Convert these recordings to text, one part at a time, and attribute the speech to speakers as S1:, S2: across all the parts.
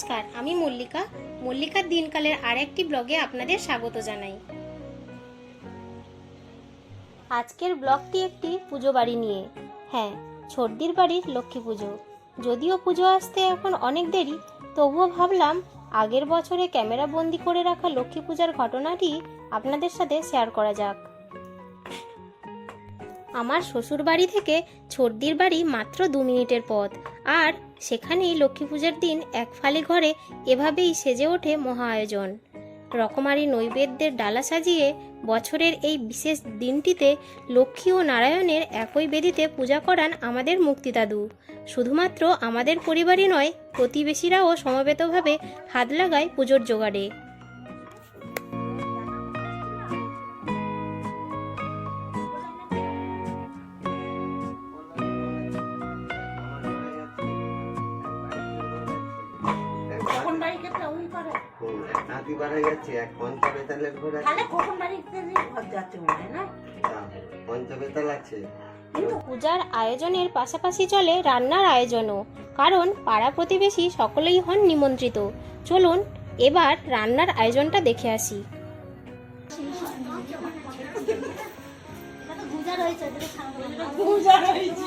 S1: নমস্কার, আমি মল্লিকা। মল্লিকার দিনকালের আরেকটি ব্লগে আপনাদের স্বাগত জানাই। আজকের ব্লগটি একটি পুজো বাড়ি নিয়ে। হ্যাঁ ছর্দির বাড়ির লক্ষ্মী পুজো। যদিও পুজো আসতে এখন অনেক দেরি, তবুও ভাবলাম আগের বছরে ক্যামেরা বন্দি করে রাখা লক্ষ্মী পূজার ঘটনাটি আপনাদের সাথে শেয়ার করা যাক। আমার শ্বশুর বাড়ি থেকে ছর্দির বাড়ি মাত্র দু মিনিটের পথ, আর সেখানেই লক্ষ্মী পূজার দিন এক ফালি ঘরে এভাবেই সেজে ওঠে মহা আয়োজন। রকমারি নৈবেদ্যের ডালা সাজিয়ে বছরের এই বিশেষ দিনটিতে লক্ষ্মী ও নারায়ণের একই বেদিতে পূজা করান আমাদের মুক্তিদাদু। শুধুমাত্র আমাদের পরিবারই নয়, প্রতিবেশীরাও সমবেতভাবে হাত লাগায় পুজোর জোগাড়ে।
S2: হয়ে যাচ্ছে এক পঞ্চবেতালের ঘর আছে
S3: তাহলে কখন বাড়ি খেতে ঘর যাচ্ছে মনে হয় না?
S2: পঞ্চবেতাল আছে।
S3: কিন্তু
S1: পূজার আয়োজনের পাশাপাশি চলে রান্নার আয়োজনও কারণ পাড়া প্রতিবেশী সকলেই হন নিমন্ত্রিত। চলুন এবার রান্নার আয়োজনটা দেখে আসি।
S3: পূজা হয়েছে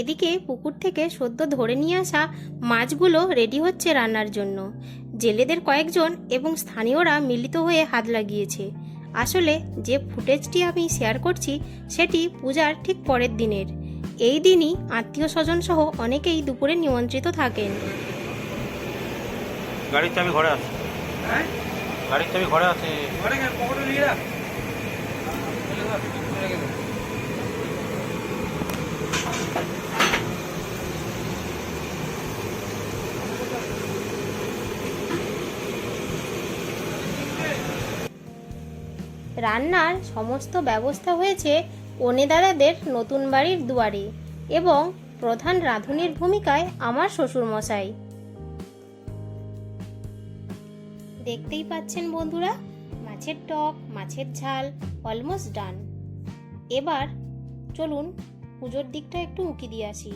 S1: এদিকে পুকুর থেকে সদ্য ধরে নিয়ে আসা মাছগুলো রেডি হচ্ছে রান্নার জন্য। জেলেদের কয়েকজন এবং স্থানীয়রা মিলিত হয়ে হাত লাগিয়েছে। আসলে যে ফুটেজটি আমি শেয়ার করছি, সেটি পূজার ঠিক পরের দিনের। এই দিনই আত্মীয় স্বজন সহ অনেকেই দুপুরে নিমন্ত্রিত থাকেন।
S4: গাড়ির চাবি ঘরে আছে। গাড়ির চাবি ঘরে আছে।
S1: রান্নার সমস্ত ব্যবস্থা হয়েছে দাদাদের নতুন বাড়ির দুয়ারে এবং প্রধান রাঁধুনির ভূমিকায় আমার শ্বশুরমশাই। দেখতেই পাচ্ছেন বন্ধুরা, মাছের টক, মাছের ঝাল অলমোস্ট ডান এবার চলুন পুজোর দিকটা একটু উঁকি দিয়ে আসি।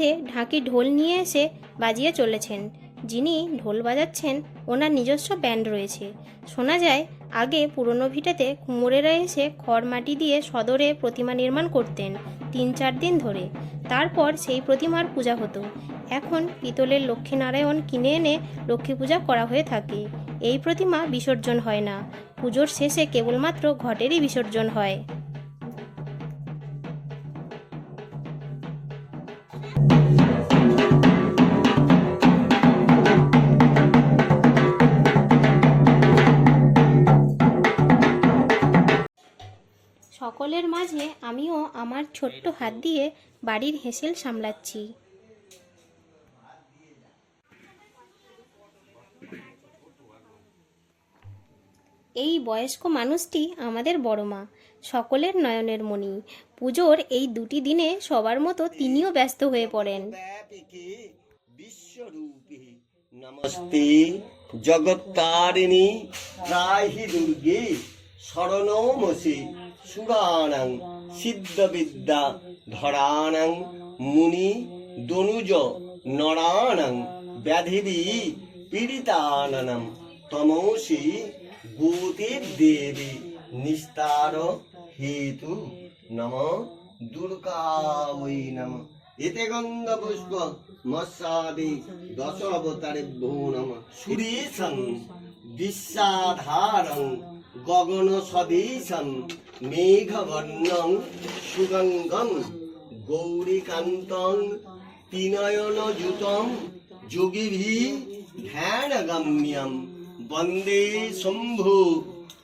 S1: সাথে ঢাকি ঢোল নিয়ে এসে বাজিয়ে চলেছেন। যিনি ঢোল বাজাচ্ছেন, ওনার নিজস্ব ব্যান্ড রয়েছে। শোনা যায়, আগে পুরনো ভিটাতে কুমোরেরা এসে খড় মাটি দিয়ে সদরে প্রতিমা নির্মাণ করতেন তিন চার দিন ধরে। তারপর সেই প্রতিমার পূজা হতো। এখন পিতলের লক্ষ্মীনারায়ণ কিনে এনে লক্ষ্মী পূজা করা হয়ে থাকে। এই প্রতিমা বিসর্জন হয় না। পুজোর শেষে কেবলমাত্র ঘটেরই বিসর্জন হয়। সকলের মাঝে আমিও আমার ছোট্ট হাত দিয়ে বাড়ির হেসেল সামলাচ্ছি। এই বয়স্ক মানুষটি আমাদের বড় মা, সকলের নয়নের মণি। পুজোর এই দুটি দিনে সবার মতো তিনিও ব্যস্ত হয়ে পড়েন।
S2: বিশ্বরূপে নমস্তে জগত্তারিণী ত্রাহি দুর্গে শরণমসি সুরাণং সিদ্ধবিদ্যা ধরাণং মুনি দনুজ নরাণং ব্যাধিবি পীড়িতাননম তমসি ভূতির দেবী নিস্তার হেতু নম দুর্গা ওই নম এতে গন্ধ পুষ্প মৎস্যাদি দশ অবতারে নম সুরেশং বিশ্বাধারং গগন সদীশং মেঘবর্ণং, সুগঙ্গম, গৌরীকান্তং তিনয়ন যুতম যোগীভি, ধ্যানগম্যম, বন্দে শম্ভু,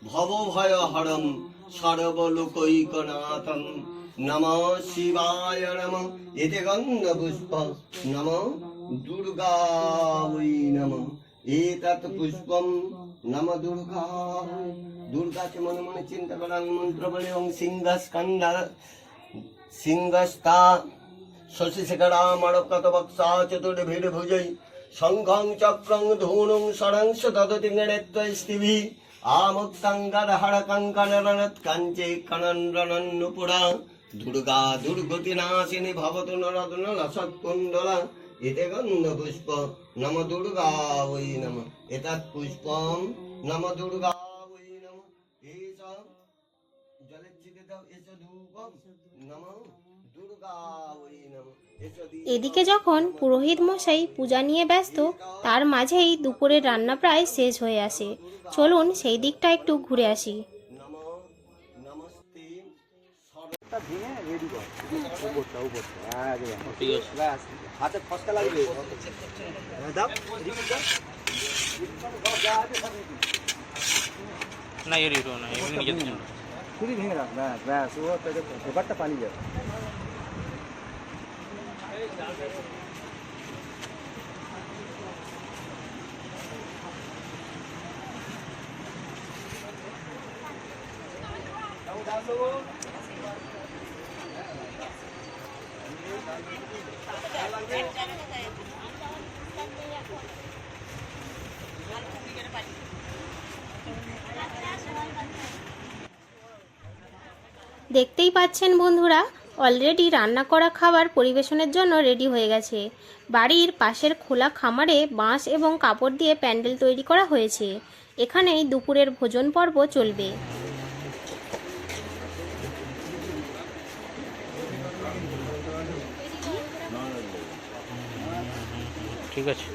S2: ভবভয়হরম, সর্বলোকৈকনাথম, নম শিবায় নম। এতে গন্ধ পুষ্প নম দুর্গাবৈ নম। এতৎ পুষ্পম নম দুর্গা দুর্গাকে মনে মনে চিন্তা করাং মন্ত্র বলে ওং সিংহস্কন্দ সিংহস্তা শশিশেখরামরকত বক্সা চতুর্ভির ভুজৈ শঙ্খং চক্রং ধূনুং সরংস তদতি নেত্তস্তিভি আমুক্তং গদহর কঙ্কণরণৎ কাঞ্চে কণনরণন্নুপুরা দুর্গা দুর্গতি নাশিনী ভবতু নরদন পুষ্প নম দুর্গা ওই নম। পুষ্পম নম দুর্গা
S1: এদিকে যখন পুরোহিত মশাই পূজা নিয়ে ব্যস্ত, তার মাঝেই দুপুরের রান্না প্রায় শেষ হয়ে আসে। চলুন সেই দিকটা একটু ঘুরে আসি।
S2: হাতে ফসকা লাগবে দাও
S4: না এর ইউরো না এমনি নিজের জন্য
S5: খুবই ভেঙে রাখ ব্যাস ব্যাস ও তাকে এবারটা পানি যাবে
S1: দেখতেই পাচ্ছেন বন্ধুরা অলরেডি রান্না করা খাবার পরিবেশনের জন্য রেডি হয়ে গেছে। বাড়ির পাশের খোলা খামারে বাঁশ এবং কাপড় দিয়ে প্যান্ডেল তৈরি করা হয়েছে। এখানেই দুপুরের ভোজন পর্ব চলবে।
S4: ঠিক আছে।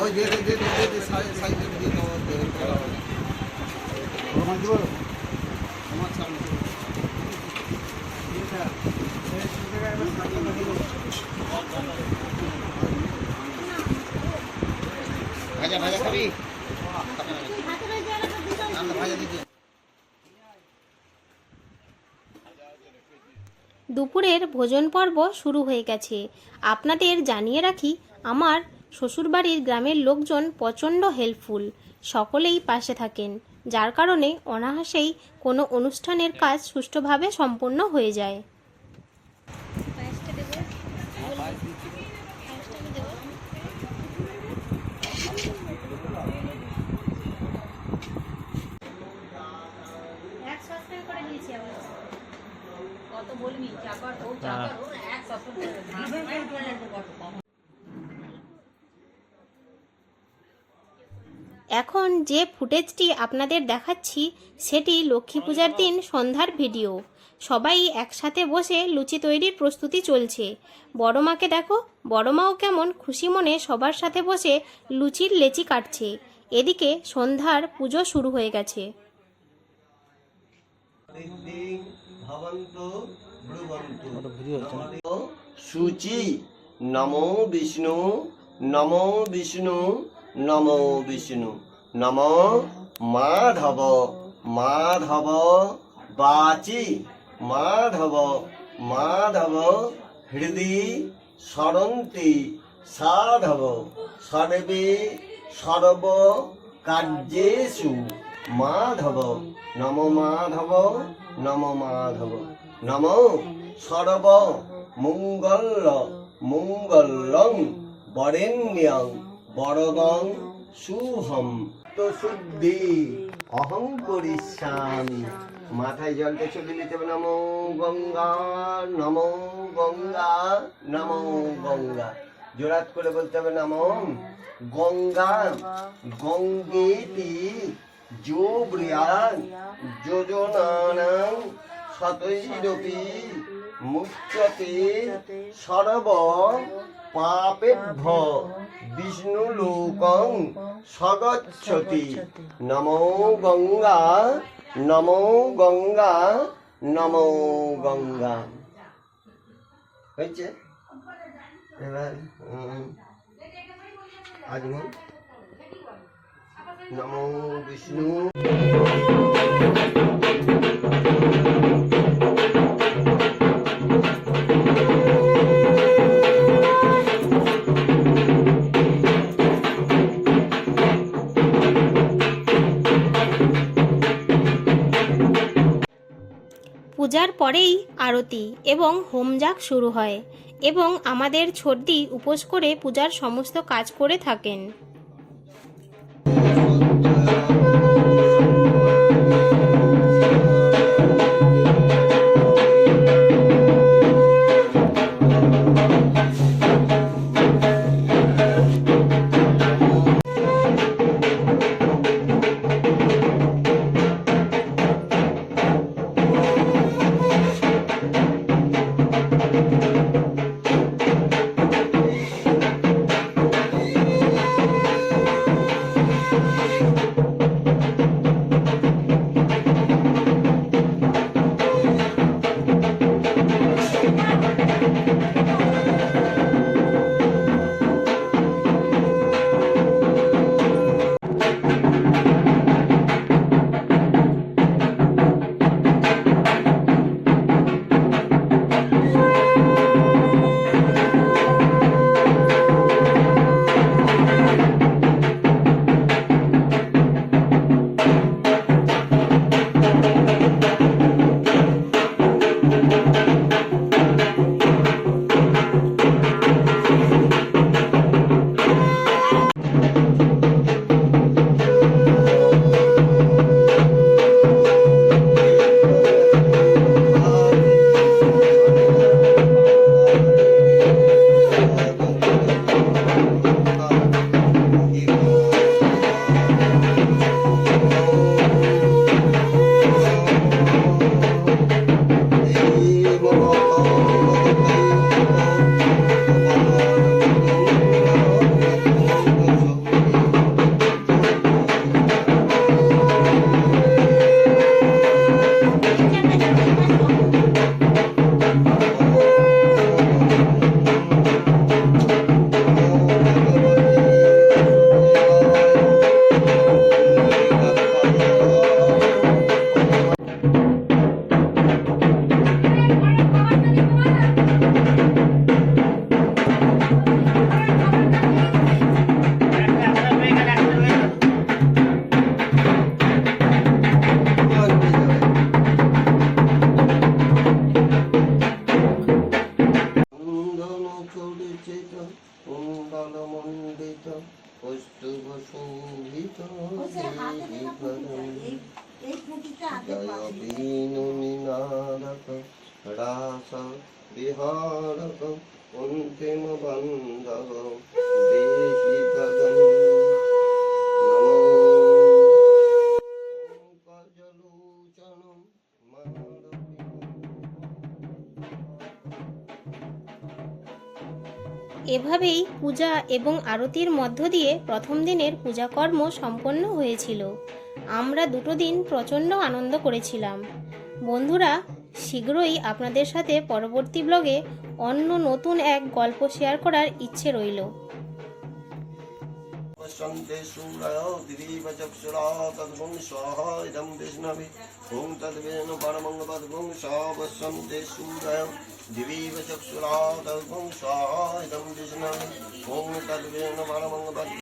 S2: ওই দে দে দে দে দে সাইড সাইড দিয়ে দাও
S1: দুপুরের ভোজন পর্ব শুরু হয়ে গেছে। আপনাদের জানিয়ে রাখি, আমার শ্বশুরবাড়ির গ্রামের লোকজন প্রচণ্ড হেল্পফুল। সকলেই পাশে থাকেন, যার কারণে অনায়াসেই কোনো অনুষ্ঠানের কাজ সুষ্ঠুভাবে সম্পন্ন হয়ে যায়। এখন যে ফুটেজটি আপনাদের দেখাচ্ছি, সেটি লক্ষ্মী পূজার দিন সন্ধ্যার ভিডিও। সবাই একসাথে বসে লুচি তৈরির প্রস্তুতি চলছে। বড় মাকে দেখো, বড় মাও কেমন খুশি মনে সবার সাথে বসে লুচির লেচি কাটছে। এদিকে সন্ধ্যার পুজো শুরু হয়ে গেছে।
S2: শুচি নমো বিষ্ণু নমো বিষ্ণু নমো বিষ্ণু, নম মাধব মাধব বাচি, মাধব মাধব হৃদি সরন্তি, সাধব সর্বে সর্ব কার্যেষু, মাধব, নম মাধব নম মাধব, নম সর্ব, মঙ্গল, মঙ্গলং, বরেণ্যং বরদং শুভম। তো শুদ্ধি, অহং করিষ্যামি মাথায় জলটা চলে দিতে হবে নমো গঙ্গা নমো গঙ্গা নমো গঙ্গা। জোরাত করে বলতে হবে নমো গঙ্গা, গঙ্গেতি যোব্রিয়ান যোজনানাং শতৈরপি মুচ্যতে সর্ব পাপেভ্য বিষ্ণু লোকং সগচ্ছতি নমো গঙ্গা। নমো গঙ্গা। নমো গঙ্গা। হয়েছে? এবার উম, নমো বিষ্ণু।
S1: পূজার পরেই আরতি এবং হোমযাগ শুরু হয় এবং আমাদের ছর্দি উপোস করে পূজার সমস্ত কাজ করে থাকেন।
S3: এই পুঁটিটা হাতে
S2: জয় বিনু নিনাদক
S1: এভাবেই পূজা এবং আরতির মধ্য দিয়ে প্রথম দিনের পূজাকর্ম সম্পন্ন হয়েছিল। আমরা দুটো দিন প্রচণ্ড আনন্দ করেছিলাম। বন্ধুরা, শীঘ্রই আপনাদের সাথে পরবর্তী ব্লগে অন্য নতুন এক গল্প শেয়ার করার ইচ্ছে রইল।
S2: पश्यन्ते सूरय दिवीव चक्षुरा तद्गुं स्वाहा इदं विष्णवे ॐ तद्वेन परमं पद्गुं सा पश्यन्ते सूरय दिवीव चक्षुरा तद्गुं स्वाहा इदं विष्णवे ॐ तद्वेन परमं पद्